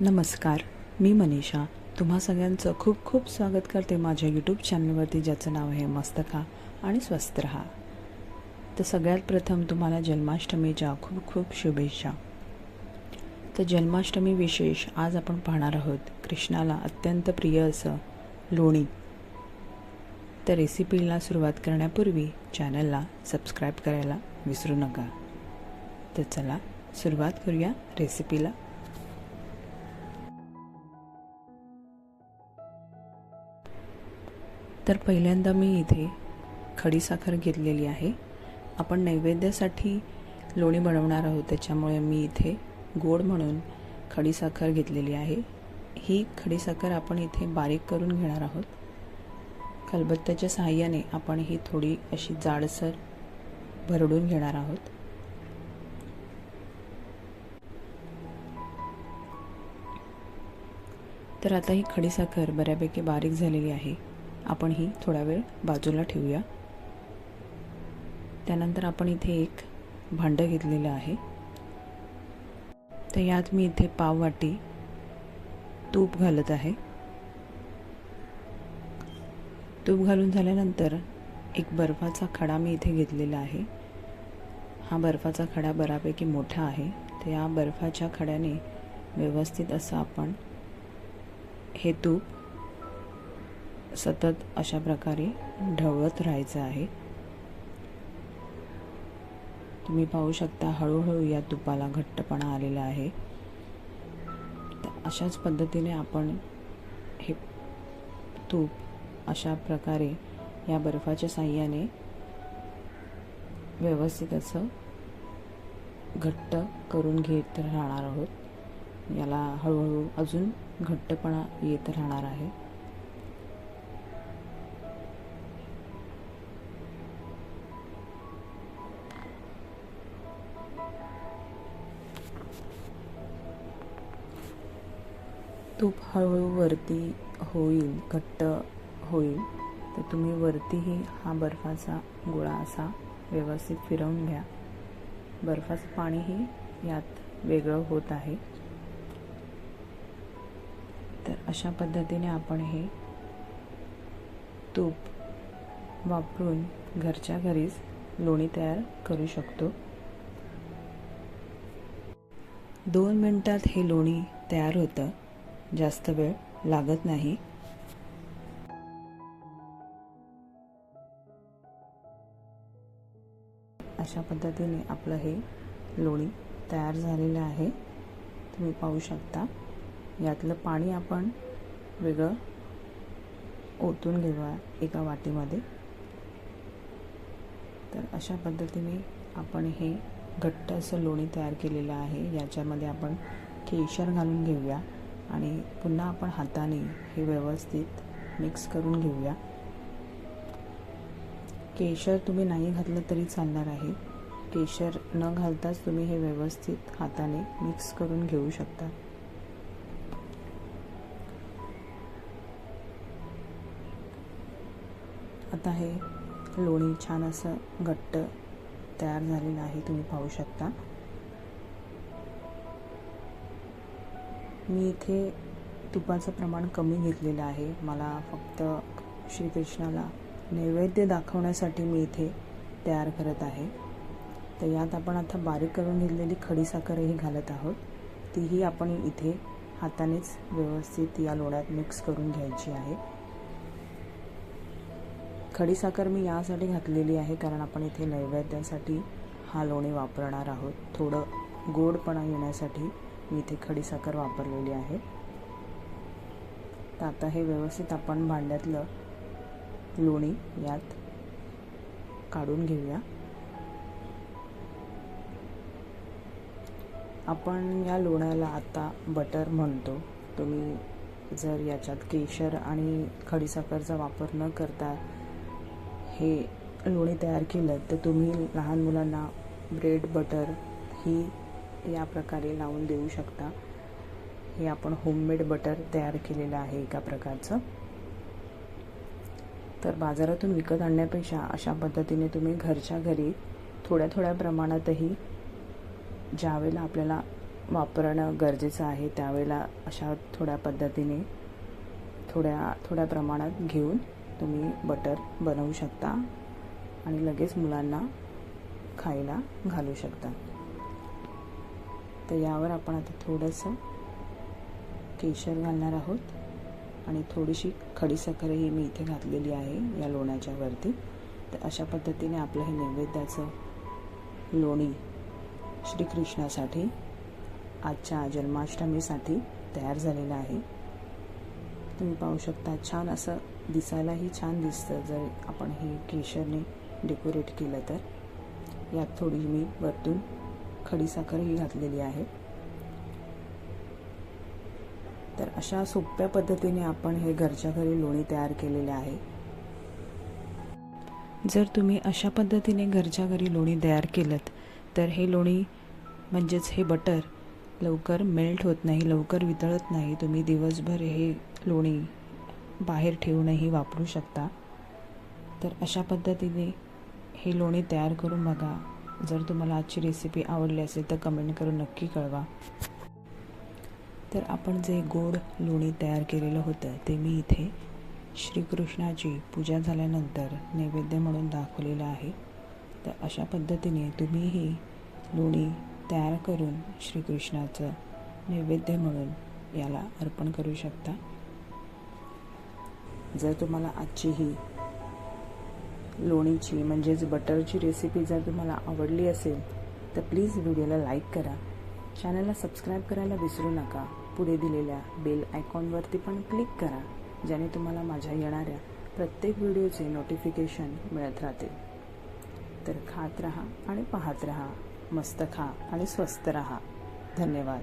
नमस्कार मी मनीषा. तुम्हा सगळ्यांचं खूप खूप स्वागत करते माझ्या यूट्यूब चॅनलवरती ज्याचं नाव आहे मस्तका आणि स्वस्त रहा. तर सगळ्यात प्रथम तुम्हाला जन्माष्टमीच्या खूप खूप शुभेच्छा. तर जन्माष्टमी विशेष आज आपण पाहणार आहोत कृष्णाला अत्यंत प्रिय असं लोणी. तर रेसिपीला सुरुवात करण्यापूर्वी चॅनलला सबस्क्राईब करायला विसरू नका. तर चला सुरुवात करूया रेसिपीला तर पहिल्यांदा मी इथे खडीसाखर घेतलेली आहे. आपण नैवेद्यासाठी लोणी बनवणार आहोत त्याच्यामुळे मी इथे गोड म्हणून खडीसाखर घेतलेली आहे. ही खडीसाखर आपण इथे बारीक करून घेणार आहोत. खलबत्त्याच्या सहाय्याने आपण ही थोडी अशी जाडसर भरडून घेणार आहोत. तर आता ही खडीसाखर बऱ्यापैकी बारीक झालेली आहे. आपण ही थोडा वेळ बाजूला ठेवूया. त्यानंतर आपण इथे एक भांडं घेतलेलं आहे. तर यात मी इथे पाव वाटी तूप घालत आहे. तूप घालून झाल्यानंतर एक बर्फाचा खडा मी इथे घेतलेला आहे. हा बर्फाचा खडा बऱ्यापैकी मोठा आहे. तर या बर्फाच्या खड्याने व्यवस्थित असं आपण हे तूप सतत अशा प्रकारे ढवळत राहायचं आहे. तुम्ही पाहू शकता हळूहळू या तुपाला घट्टपणा आलेला आहे. तर अशाच पद्धतीने आपण हे तूप अशा प्रकारे या बर्फाच्या साह्याने व्यवस्थित असं घट्ट करून घेत राहणार आहोत. याला हळूहळू अजून घट्टपणा येत राहणार आहे. तूप हळूहळू वरती होईल घट्ट होईल. तर तुम्ही वरतीही हा बर्फाचा गोळा असा व्यवस्थित फिरवून घ्या. बर्फाचं पाणीही यात वेगळं होत आहे. तर अशा पद्धतीने आपण हे तूप वापरून घरच्या घरीच लोणी तयार करू शकतो. दोन मिनटात हे लोणी तयार होतं. जास्त वेळ लागत नाही. अशा पद्धतीने आपलं हे लोणी तयार झालेलं आहे. तुम्ही पाहू शकता. यातलं पाणी आपण वेगळं ओतून घेऊया एका वाटीमध्ये. तर अशा पद्धतीने आपण हे घट्ट असं लोणी तयार केलेलं आहे. याच्यामध्ये आपण केशर घालून घेऊया. आणि पुन्हा आपण हाताने हे व्यवस्थित मिक्स करून घेऊया. केशर तुम्ही नाही घातलं तरी चालणार आहे. केशर न घालताच तुम्ही हे व्यवस्थित हाताने मिक्स करून घेऊ शकता. आता हे लोणी छान असं घट्ट तयार झालेलं आहे तुम्ही पाहू शकता. मी इथे तुपाचं प्रमाण कमी घेतलेलं आहे. मला फक्त श्रीकृष्णाला नैवेद्य दाखवण्यासाठी मी इथे तयार करत आहे. तर यात आपण आता बारीक करून घेतलेली खडीसाखरही घालत आहोत. तीही आपण इथे हातानेच व्यवस्थित या लोण्यात मिक्स करून घ्यायची आहे. खडीसाखर मी यासाठी घातलेली आहे कारण आपण इथे नैवेद्यासाठी हा लोणी वापरणार आहोत. थोडं गोडपणा येण्यासाठी मी इथे खडीसाखर वापरलेली आहे. तर आता हे व्यवस्थित आपण भांड्यातलं लोणी यात काढून घेऊया. आपण या लोण्याला आता बटर म्हणतो. तुम्ही जर याच्यात केशर आणि खडीसाखरचा वापर न करता हे लोणी तयार केलं तर तुम्ही लहान मुलांना ब्रेड बटर ही या प्रकारे लावून देऊ शकता. हे आपण होममेड बटर तयार केलेलं आहे एका प्रकारचं. तर बाजारातून विकत आणण्यापेक्षा अशा पद्धतीने तुम्ही घरच्या घरी थोड्या थोड्या प्रमाणातही ज्यावेळेला आपल्याला वापरणं गरजेचं आहे त्यावेळेला अशा थोड्या पद्धतीने थोड्या थोड्या प्रमाणात घेऊन तुम्ही बटर बनवू शकता आणि लगेच मुलांना खायला घालू शकता. तर यावर आपण आता थोडंसं केशर घालणार आहोत. आणि थोडीशी खडीसाखरही मी इथे घातलेली आहे या लोण्याच्या वरती. तर अशा पद्धतीने आपलं हे नैवेद्याचं लोणी श्रीकृष्णासाठी आजच्या जन्माष्टमीसाठी तयार झालेलं आहे. तुम्ही पाहू शकता छान असं दिसायलाही छान दिसतं. जर आपण हे केशरने डेकोरेट केलं तर. यात थोडी मी वरतून खडीसाखरही घातलेली आहे. तर अशा सोप्या पद्धतीने आपण हे घरच्या घरी लोणी तयार केलेले आहे. जर तुम्ही अशा पद्धतीने घरच्या घरी लोणी तयार केलं तर हे लोणी म्हणजेच हे बटर लवकर मेल्ट होत नाही लवकर वितळत नाही. तुम्ही दिवसभर हे लोणी बाहेर ठेवूनही वापरू शकता. तर अशा पद्धतीने हे लोणी तयार करून बघा. जर तुम्हाला आजची रेसिपी आवडली असेल तर कमेंट करून नक्की कळवा. तर आपण जे गोड लोणी तयार केलेलं होतं ते मी इथे श्रीकृष्णाची पूजा झाल्यानंतर नैवेद्य म्हणून दाखवलेलं आहे. तर अशा पद्धतीने तुम्हीही लोणी तयार करून श्रीकृष्णाचं नैवेद्य म्हणून याला अर्पण करू शकता. जर तुम्हाला आजची ही लोणीची म्हणजेच बटरची रेसिपी जर तुम्हाला आवडली असेल तर प्लीज व्हिडिओला लाईक करा. चॅनलला सबस्क्राईब करायला विसरू नका. पुढे दिलेल्या बेल आयकॉनवरती पण क्लिक करा ज्याने तुम्हाला माझ्या येणाऱ्या प्रत्येक व्हिडिओचे नोटिफिकेशन मिळत राहतील. तर खात रहा आणि पाहत रहा. मस्त खा आणि स्वस्त रहा. धन्यवाद.